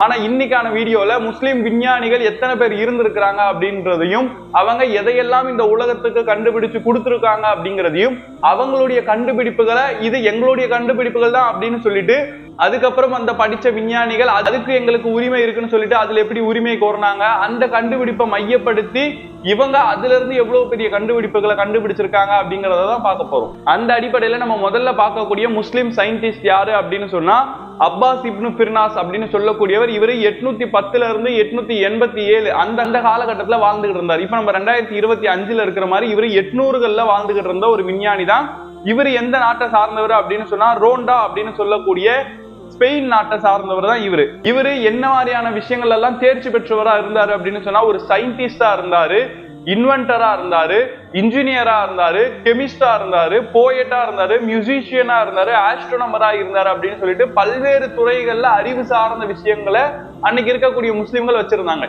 ஆனா இன்னைக்கான வீடியோல முஸ்லிம் விஞ்ஞானிகள் எத்தனை பேர் இருந்திருக்கிறாங்க அப்படின்றதையும் அவங்க எதையெல்லாம் இந்த உலகத்துக்கு கண்டுபிடிச்சு கொடுத்துருக்காங்க அப்படிங்கிறதையும் அவங்களுடைய கண்டுபிடிப்புகளை இது எங்களுடைய கண்டுபிடிப்புகள் தான் அப்படின்னு சொல்லிட்டு அதுக்கப்புறம் அந்த படிச்ச விஞ்ஞானிகள் அதுக்கு எங்களுக்கு உரிமை இருக்குன்னு சொல்லிட்டு அதுல எப்படி உரிமை கோரினாங்க அந்த கண்டுபிடிப்பை மையப்படுத்தி இவங்க அதுல இருந்து எவ்வளவு பெரிய கண்டுபிடிப்புகளை கண்டுபிடிச்சிருக்காங்க அப்படிங்கறத தான் பார்க்க போறோம். அந்த அடிப்படையில நம்ம முதல்ல பார்க்கக்கூடிய முஸ்லிம் சயின்டிஸ்ட் யாரு அப்படின்னு சொன்னா அப்பாஸ் இப்னு பிர்னாஸ் அப்படின்னு சொல்லக்கூடியவர் இவர் எட்நூத்தி பத்துல இருந்து எட்நூத்தி எண்பத்தி ஏழு அந்த அந்த காலகட்டத்தில் வாழ்ந்துகிட்டு இருந்தார். இப்போ நம்ம ரெண்டாயிரத்தி இருபத்தி அஞ்சுல இருக்கிற மாதிரி இவர் எட்நூறுகளில் வாழ்ந்துகிட்டு இருந்த ஒரு விஞ்ஞானி தான். இவர் எந்த நாட்டை சார்ந்தவர் அப்படின்னு சொன்னா ரோண்டா அப்படின்னு சொல்லக்கூடிய ஸ்பெயின் நாட்டை சார்ந்தவர் தான் இவர். இவரு என்ன மாதிரியான விஷயங்கள் எல்லாம் தேர்ச்சி பெற்றவரா இருந்தாரு அப்படின்னு சொன்னா ஒரு சயின்டிஸ்டா இருந்தாரு. இன்வென்டரா இருந்தாரு இன்ஜினியரா இருந்தாரு கெமிஸ்டா இருந்தாரு போயட்டா இருந்தாரு மியூசிஷியனா இருந்தாரு ஆஸ்ட்ரோனமரா இருந்தாரு அப்படின்னு சொல்லிட்டு பல்வேறு துறைகள்ல அறிவு சார்ந்த விஷயங்களை அன்னைக்கு இருக்கக்கூடிய முஸ்லிம்கள் வச்சிருந்தாங்க.